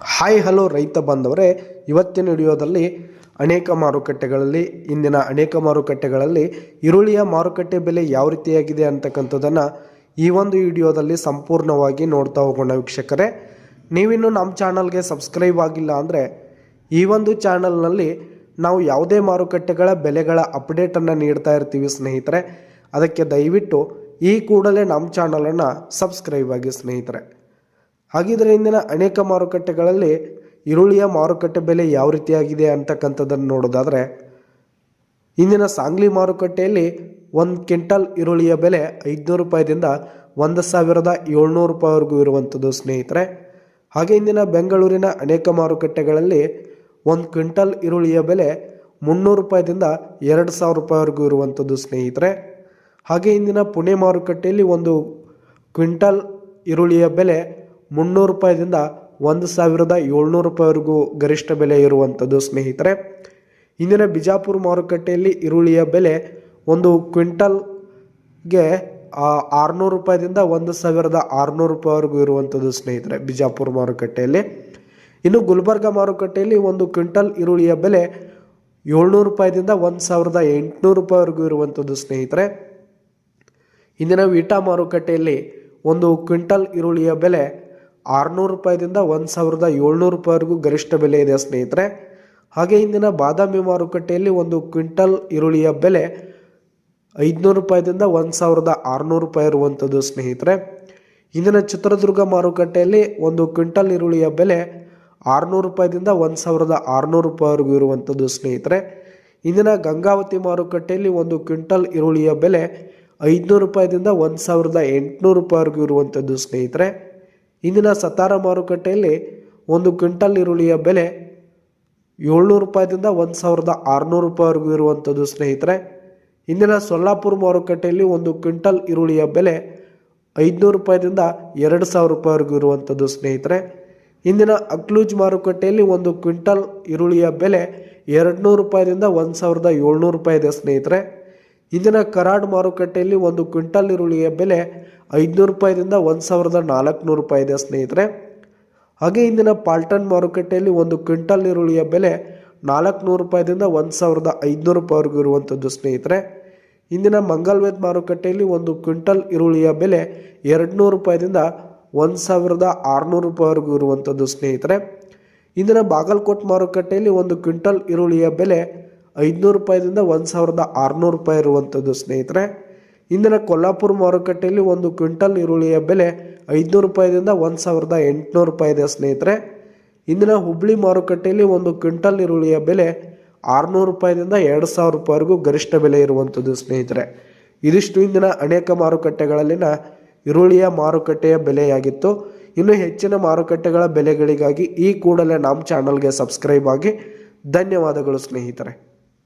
Hi hello ರೈತ ಬಂದವರೇ ಇವತ್ತಿನ ವಿಡಿಯೋದಲ್ಲಿ ಅನೇಕ ಮಾರುಕಟ್ಟೆಗಳಲ್ಲಿ, ಇಂದಿನ ಅನೇಕ ಮಾರುಕಟ್ಟೆಗಳಲ್ಲಿ ಈರುಳ್ಳಿಯ ಮಾರುಕಟ್ಟೆ ಬೆಲೆ ಯಾವ ರೀತಿಯಾಗಿದೆ ಅಂತಕ್ಕಂಥದ್ದನ್ನು ಈ ಒಂದು ವಿಡಿಯೋದಲ್ಲಿ ಸಂಪೂರ್ಣವಾಗಿ ನೋಡ್ತಾ ಹೋಗೋಣ ವೀಕ್ಷಕರೇ. ನೀವಿನ್ನು ನಮ್ಮ ಚಾನಲ್ಗೆ ಸಬ್ಸ್ಕ್ರೈಬ್ ಆಗಿಲ್ಲ ಅಂದರೆ ಈ ಒಂದು ಚಾನಲ್ನಲ್ಲಿ ನಾವು ಯಾವುದೇ ಮಾರುಕಟ್ಟೆಗಳ ಬೆಲೆಗಳ ಅಪ್ಡೇಟನ್ನು ನೀಡ್ತಾ ಇರ್ತೀವಿ ಸ್ನೇಹಿತರೆ. ಅದಕ್ಕೆ ದಯವಿಟ್ಟು ಈ ಕೂಡಲೇ ನಮ್ಮ ಚಾನಲನ್ನು ಸಬ್ಸ್ಕ್ರೈಬ್ ಆಗಿ ಸ್ನೇಹಿತರೆ. ಹಾಗಿದ್ರೆ ಇಂದಿನ ಅನೇಕ ಮಾರುಕಟ್ಟೆಗಳಲ್ಲಿ ಈರುಳ್ಳಿಯ ಮಾರುಕಟ್ಟೆ ಬೆಲೆ ಯಾವ ರೀತಿಯಾಗಿದೆ ಅಂತಕ್ಕಂಥದ್ದನ್ನು ನೋಡೋದಾದರೆ, ಇಂದಿನ ಸಾಂಗ್ಲಿ ಮಾರುಕಟ್ಟೆಯಲ್ಲಿ ಒಂದು ಕ್ವಿಂಟಲ್ ಈರುಳ್ಳಿಯ ಬೆಲೆ ಐದುನೂರು ರೂಪಾಯಿದಿಂದ ಒಂದು ಸಾವಿರದ ಏಳ್ನೂರು ರೂಪಾಯಿವರೆಗೂ ಇರುವಂಥದ್ದು, ಸ್ನೇಹಿತರೆ. ಹಾಗೆ ಇಂದಿನ ಬೆಂಗಳೂರಿನ ಅನೇಕ ಮಾರುಕಟ್ಟೆಗಳಲ್ಲಿ ಒಂದು ಕ್ವಿಂಟಲ್ ಈರುಳ್ಳಿಯ ಬೆಲೆ ಮುನ್ನೂರು ರೂಪಾಯಿದಿಂದ ಎರಡು ಸಾವಿರ ರೂಪಾಯಿವರೆಗೂ ಇರುವಂಥದ್ದು, ಸ್ನೇಹಿತರೆ. ಹಾಗೆ ಇಂದಿನ ಪುಣೆ ಮಾರುಕಟ್ಟೆಯಲ್ಲಿ ಒಂದು ಕ್ವಿಂಟಲ್ ಈರುಳ್ಳಿಯ ಬೆಲೆ ಮುನ್ನೂರು ರೂಪಾಯಿದಿಂದ ಒಂದು ಸಾವಿರದ ಏಳ್ನೂರು ರೂಪಾಯಿವರೆಗೂ ಗರಿಷ್ಠ ಬೆಲೆ ಇರುವಂಥದ್ದು ಸ್ನೇಹಿತರೆ. ಇಂದಿನ ಬಿಜಾಪುರ ಮಾರುಕಟ್ಟೆಯಲ್ಲಿ ಈರುಳ್ಳಿಯ ಬೆಲೆ ಒಂದು ಕ್ವಿಂಟಲ್ಗೆ ಆರುನೂರು ರೂಪಾಯಿದಿಂದ ಒಂದು ಸಾವಿರದ ಆರುನೂರು ರೂಪಾಯಿವರೆಗೂ ಇರುವಂಥದ್ದು ಸ್ನೇಹಿತರೆ ಬಿಜಾಪುರ ಮಾರುಕಟ್ಟೆಯಲ್ಲಿ. ಇನ್ನು ಗುಲ್ಬರ್ಗ ಮಾರುಕಟ್ಟೆಯಲ್ಲಿ ಒಂದು ಕ್ವಿಂಟಲ್ ಈರುಳ್ಳಿಯ ಬೆಲೆ ಏಳ್ನೂರು ರೂಪಾಯಿದಿಂದ ಒಂದು ಸಾವಿರದ ಎಂಟುನೂರು ರೂಪಾಯಿವರೆಗೂ ಇರುವಂಥದ್ದು ಸ್ನೇಹಿತರೆ. ಇಂದಿನ ವಿಟಾ ಮಾರುಕಟ್ಟೆಯಲ್ಲಿ ಒಂದು ಕ್ವಿಂಟಲ್ ಈರುಳ್ಳಿಯ ಬೆಲೆ ಆರುನೂರು ರೂಪಾಯಿದಿಂದ ಒಂದು ಸಾವಿರದ ಏಳ್ನೂರು ರೂಪಾಯಿವರೆಗೂ ಗರಿಷ್ಠ ಬೆಲೆ ಇದೆ ಸ್ನೇಹಿತರೆ. ಹಾಗೆ ಇಂದಿನ ಬಾದಾಮಿ ಮಾರುಕಟ್ಟೆಯಲ್ಲಿ ಒಂದು ಕ್ವಿಂಟಲ್ ಈರುಳ್ಳಿಯ ಬೆಲೆ ಐದುನೂರು ರೂಪಾಯಿದಿಂದ ಒಂದು ಸಾವಿರದ ಆರುನೂರು ರೂಪಾಯಿ ಇರುವಂಥದ್ದು ಸ್ನೇಹಿತರೆ. ಇಂದಿನ ಚಿತ್ರದುರ್ಗ ಮಾರುಕಟ್ಟೆಯಲ್ಲಿ ಒಂದು ಕ್ವಿಂಟಲ್ ಈರುಳ್ಳಿಯ ಬೆಲೆ ಆರುನೂರು ರೂಪಾಯಿದಿಂದ ಒಂದು ಸಾವಿರದ ಆರುನೂರು ರೂಪಾಯಿವರೆಗೂ ಇರುವಂಥದ್ದು ಸ್ನೇಹಿತರೆ. ಇಂದಿನ ಗಂಗಾವತಿ ಮಾರುಕಟ್ಟೆಯಲ್ಲಿ ಒಂದು ಕ್ವಿಂಟಲ್ ಈರುಳ್ಳಿಯ ಬೆಲೆ ಐದುನೂರು ರೂಪಾಯಿದಿಂದ ಒಂದು ಸಾವಿರದ ಎಂಟುನೂರು ರೂಪಾಯಿವರೆಗೂ ಇರುವಂಥದ್ದು ಸ್ನೇಹಿತರೆ. ಇಂದಿನ ಸತಾರ ಮಾರುಕಟ್ಟೆಯಲ್ಲಿ ಒಂದು ಕ್ವಿಂಟಲ್ ಈರುಳ್ಳಿಯ ಬೆಲೆ ಏಳ್ನೂರು ರೂಪಾಯಿದಿಂದ ಒಂದು ಸಾವಿರದ ಆರುನೂರು ರೂಪಾಯಿವರೆಗೂ ಇರುವಂಥದ್ದು, ಸ್ನೇಹಿತರೆ. ಇಂದಿನ ಸೊಲ್ಲಾಪುರ ಮಾರುಕಟ್ಟೆಯಲ್ಲಿ ಒಂದು ಕ್ವಿಂಟಲ್ ಈರುಳ್ಳಿಯ ಬೆಲೆ ಐದುನೂರು ರೂಪಾಯಿದಿಂದ ಎರಡು ಸಾವಿರ ರೂಪಾಯಿವರೆಗೂ ಇರುವಂಥದ್ದು, ಸ್ನೇಹಿತರೆ. ಇಂದಿನ ಅಕ್ಲೂಜ್ ಮಾರುಕಟ್ಟೆಯಲ್ಲಿ ಒಂದು ಕ್ವಿಂಟಲ್ ಈರುಳ್ಳಿಯ ಬೆಲೆ ಎರಡು ನೂರು ರೂಪಾಯಿದಿಂದ ಒಂದು ಸಾವಿರದ ಏಳ್ನೂರು ರೂಪಾಯಿ ಇದೆ, ಸ್ನೇಹಿತರೆ. ಇಂದಿನ ಕರಾಡ್ ಮಾರುಕಟ್ಟೆಯಲ್ಲಿ ಒಂದು ಕ್ವಿಂಟಲ್ ಈರುಳ್ಳಿಯ ಬೆಲೆ ಐದುನೂರು ರೂಪಾಯಿದಿಂದ ಒಂದು ಸಾವಿರದ ನಾಲ್ಕುನೂರು ರೂಪಾಯಿ ಇದೆ, ಸ್ನೇಹಿತರೆ. ಹಾಗೆ ಇಂದಿನ ಪಾಲ್ಟನ್ ಮಾರುಕಟ್ಟೆಯಲ್ಲಿ ಒಂದು ಕ್ವಿಂಟಲ್ ಈರುಳ್ಳಿಯ ಬೆಲೆ ನಾಲ್ಕುನೂರು ರೂಪಾಯಿದಿಂದ ಒಂದು ಸಾವಿರದ ಐದುನೂರು ರೂಪಾಯಿವರೆಗೂ ಇರುವಂಥದ್ದು ಸ್ನೇಹಿತರೆ. ಇಂದಿನ ಮಂಗಲ್ವೇದ್ ಮಾರುಕಟ್ಟೆಯಲ್ಲಿ ಒಂದು ಕ್ವಿಂಟಲ್ ಈರುಳ್ಳಿಯ ಬೆಲೆ ಎರಡುನೂರು ರೂಪಾಯಿದಿಂದ ಒಂದು ಸಾವಿರದ ಆರುನೂರು ರೂಪಾಯಿವರೆಗೂ ಇರುವಂಥದ್ದು ಸ್ನೇಹಿತರೆ. ಇಂದಿನ ಬಾಗಲಕೋಟ್ ಮಾರುಕಟ್ಟೆಯಲ್ಲಿ ಒಂದು ಕ್ವಿಂಟಲ್ ಈರುಳ್ಳಿಯ ಬೆಲೆ ಐದುನೂರು ರೂಪಾಯಿದಿಂದ ಒಂದು ಸಾವಿರದ ಆರುನೂರು ರೂಪಾಯಿ ಇರುವಂಥದ್ದು ಸ್ನೇಹಿತರೆ. ಇಂದಿನ ಕೊಲ್ಲಾಪುರ ಮಾರುಕಟ್ಟೆಯಲ್ಲಿ ಒಂದು ಕ್ವಿಂಟಲ್ ಈರುಳ್ಳಿಯ ಬೆಲೆ ಐದುನೂರು ರೂಪಾಯಿದಿಂದ ಒಂದು ಸಾವಿರದ ಎಂಟುನೂರು ರೂಪಾಯಿ ಇದೆ ಸ್ನೇಹಿತರೆ. ಇಂದಿನ ಹುಬ್ಳಿ ಮಾರುಕಟ್ಟೆಯಲ್ಲಿ ಒಂದು ಕ್ವಿಂಟಲ್ ಈರುಳ್ಳಿಯ ಬೆಲೆ ಆರುನೂರು ರೂಪಾಯಿದಿಂದ ಎರಡು ಸಾವಿರ ರೂಪಾಯಿವರೆಗೂ ಗರಿಷ್ಠ ಬೆಲೆ ಇರುವಂಥದ್ದು ಸ್ನೇಹಿತರೆ. ಇದಿಷ್ಟು ಇಂದಿನ ಅನೇಕ ಮಾರುಕಟ್ಟೆಗಳಲ್ಲಿನ ಈರುಳ್ಳಿಯ ಮಾರುಕಟ್ಟೆಯ ಬೆಲೆಯಾಗಿತ್ತು. ಇನ್ನು ಹೆಚ್ಚಿನ ಮಾರುಕಟ್ಟೆಗಳ ಬೆಲೆಗಳಿಗಾಗಿ ಈ ಕೂಡಲೇ ನಮ್ಮ ಚಾನಲ್ಗೆ ಸಬ್ಸ್ಕ್ರೈಬ್ ಆಗಿ. ಧನ್ಯವಾದಗಳು ಸ್ನೇಹಿತರೆ.